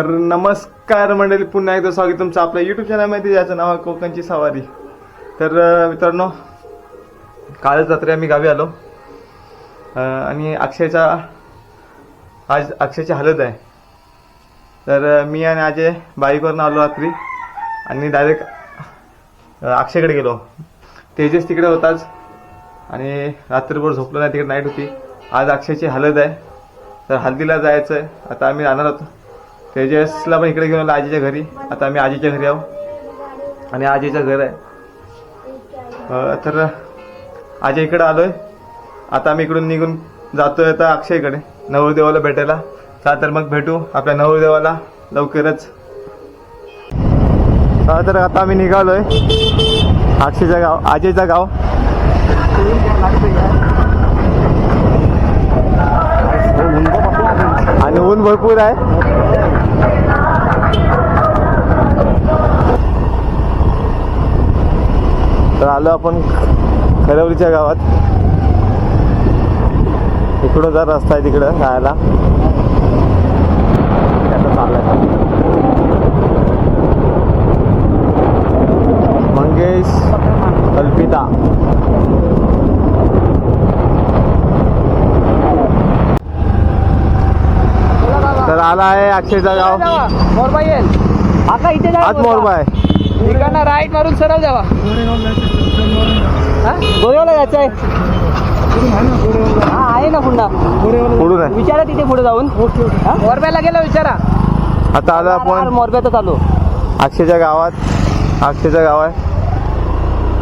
तर नमस्कार मंडळी पुन्हा एकदा स्वागत तुमचं आपल्या युट्यूब चॅनलमध्ये ज्याचं नाव आहे कोकणची सवारी. तर मित्रांनो कालच रात्री आम्ही गावी आलो. आणि अक्षयचा आज अक्षयची हालत आहे. तर मी आणि अजय बाईकवरून आलो रात्री. आणि डायरेक्ट अक्षयकडे गेलो. तेजस तिकडे होताच आणि रात्रभर झोपलो नाही तिकडे नाईट होती. आज अक्षयची हालत आहे. तर हल्दीला जायचं आहे आता आम्ही जाणार होतो तेजसला पण इकडे घेऊन आलो आजीच्या घरी. आता आम्ही आजीच्या घरी आहो. आणि आजीचं घर आहे. तर आजी इकडे आलोय. आता आम्ही इकडून निघून जातोय आता अक्षयकडे नवरदेवाला भेटायला. चला तर मग भेटू आपल्या नवरदेवाला लवकरच. चला तर आता आम्ही निघालोय. अक्षयचा गाव आजीचं गाव. आणि ऊन भरपूर आहे. आलो आपण खरवलीच्या गावात. इकडून जर रस्ता आहे तिकडं जायला आता चाललाय मंगेश कल्पिता. तर आला आहे अक्षयचा गाव. मोरबा येईल. आका इथे आज मोरबा आहे इकडनं राईट मारून सरळ जावा. गोरेवाला जायचं आहे हा आहे ना पुन्हा. पुढून आहे. विचारा तिथे पुढे जाऊन. मोरब्याला गेला विचारा. आता आलो आपण. मोरब्यातच आलो. अक्षयच्या गावात. अक्षयचं गाव आहे.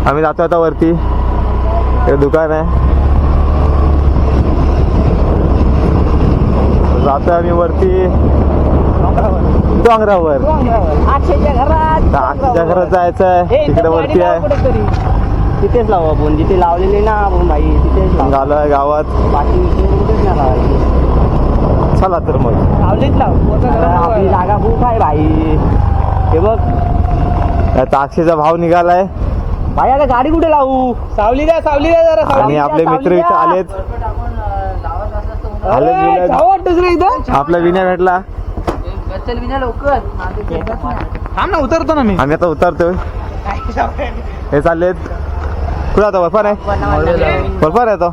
आम्ही जातो आता वरती. हे दुकान आहे. जातोय आम्ही वरती. डोंगरावर. अक्षयच्या घरात तर अक्षयच्या घरात जायचं आहे तिकडे वरती आहे. तिथेच लावू आपण जिथे लावलेले ना आपण भाई तिथेच लावू. आहे गावात. बाकी विषय कुठेच नाही लावायचे. चला तर मग. लावलीच लाव आपली जागा खूप आहे भाई. हे बघ. आता अक्षयचा भाव निघालाय. भाई आता गाडी कुठे लावू? सावली द्या सावली द्या जरा आणि आपले मित्र इथं आलेत. इथं. आपला विनय भेटला. थांब ना उतरतो ना मी. आम्ही आता उतरतोय. हे चाललेत. कुठं आता? बर्फार आहे? बर्फार आहे. तो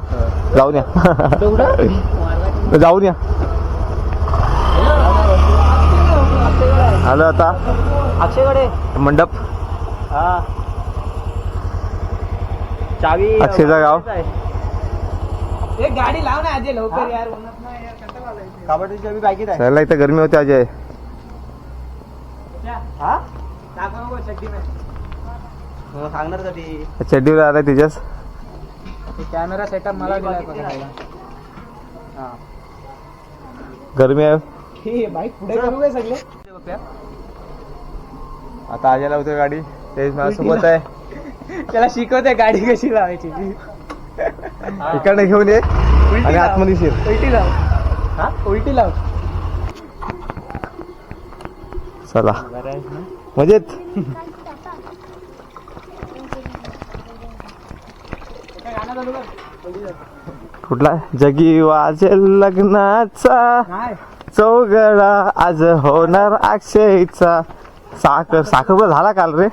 जाऊन या. जाऊन या. आलो आता. अक्षयकडे मंडप. हा. चावी अक्षयचं गाव. एक गाडी लाव ना अजय लवकर यार. काबडची चावी पाहिजे आहे. त्याला इथं गरमी होती अजय हा? हो सांगणार चड्डीवर आलाय तिच्यास कॅमेरा सेटअप मला दिलाय बघायला हा. गरमी आहे. हे बाईक पुढे करू काय सगळे? आता अजयला होते गाडी. ते माझ्यासोबत आहे. त्याला शिकवते गाडी कशी लावायची. इकडनं घेऊन ये. आणि आतमध्ये शिर. उलटी लाव. हा? उलटी लाव. चला. मजेत? कुठला? जगी वाजेल लग्नाचा. चौगडा आज होणार अक्षयचा. साखर साखर झाला काल रे.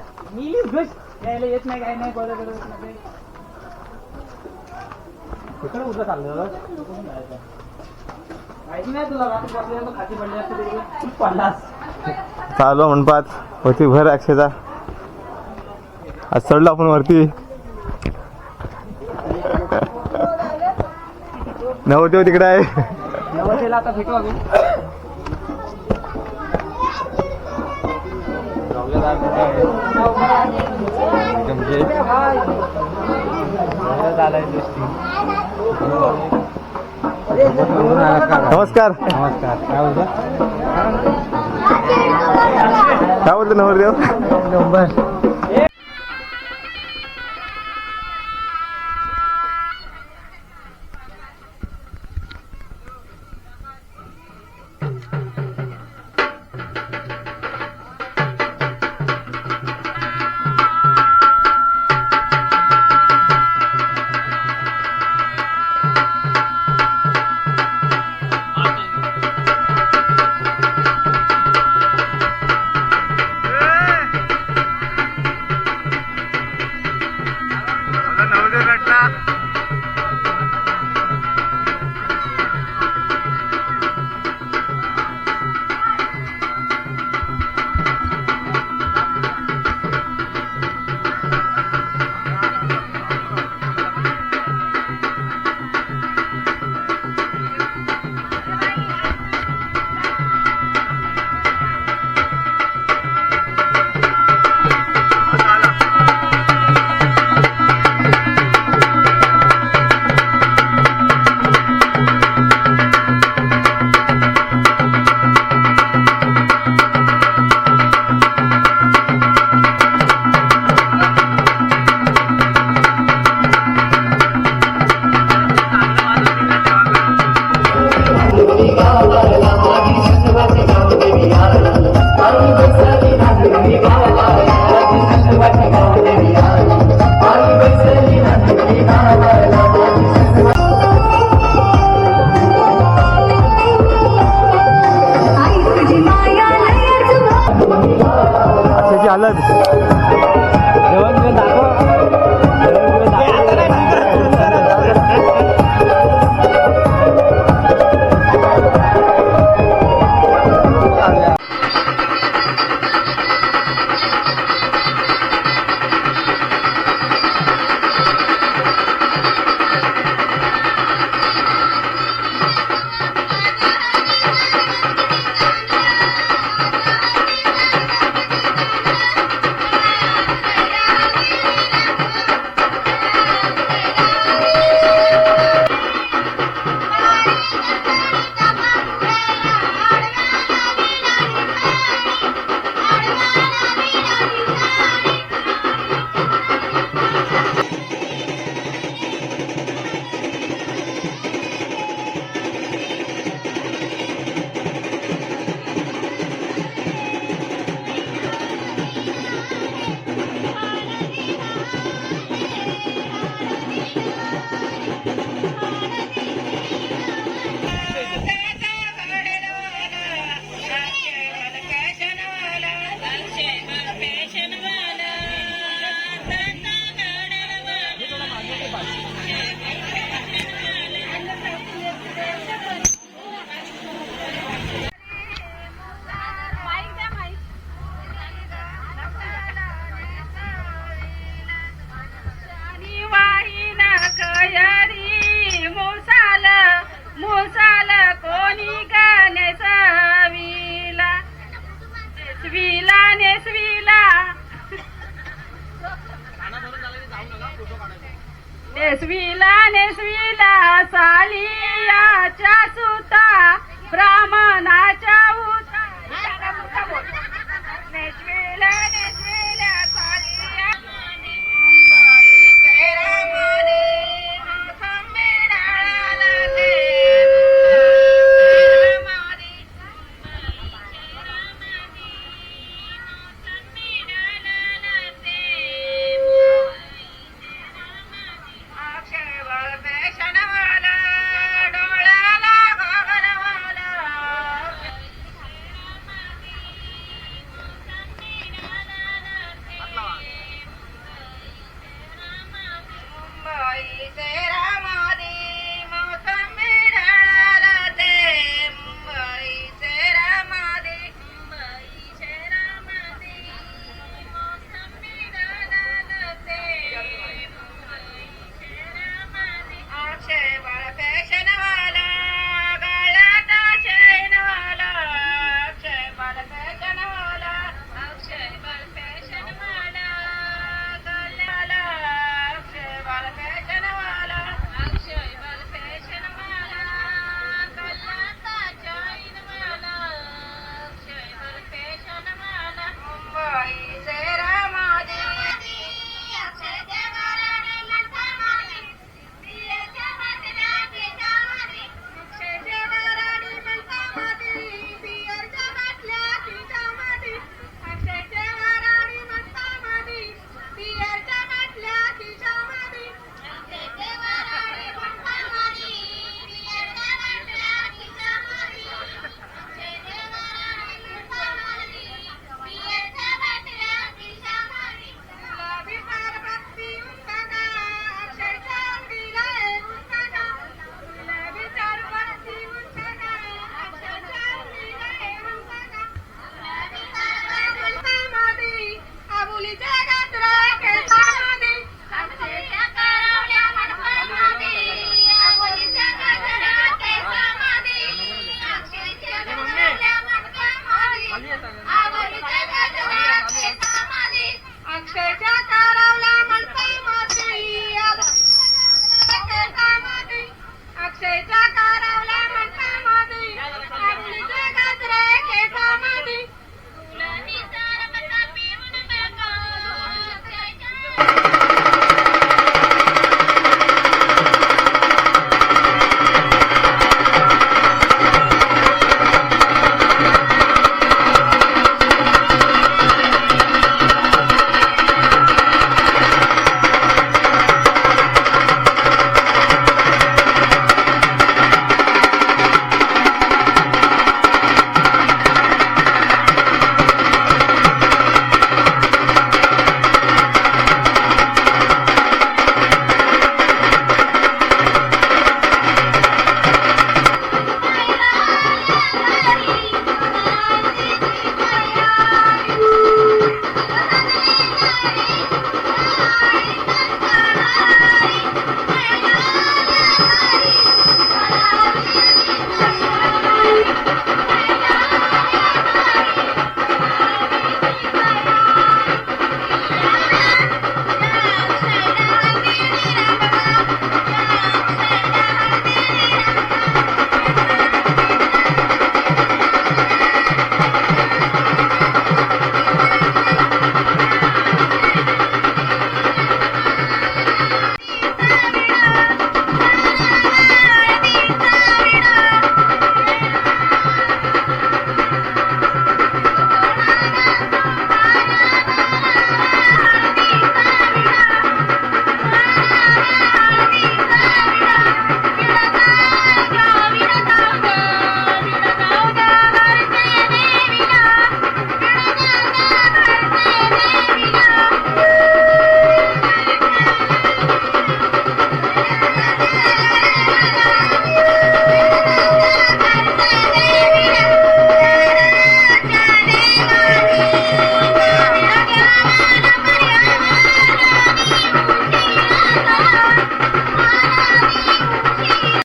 नाही तुला रात्री बसल्यावर खाती पडली असते तिकडे पडलास चालू म्हणपात. होती भर अक्षयचा आज चढलो आपण वरती. नवदेव तिकडे आहे. नमस्कार. नमस्कार. काय बोलतो? काय बोलतो नवरदेव? Yeah.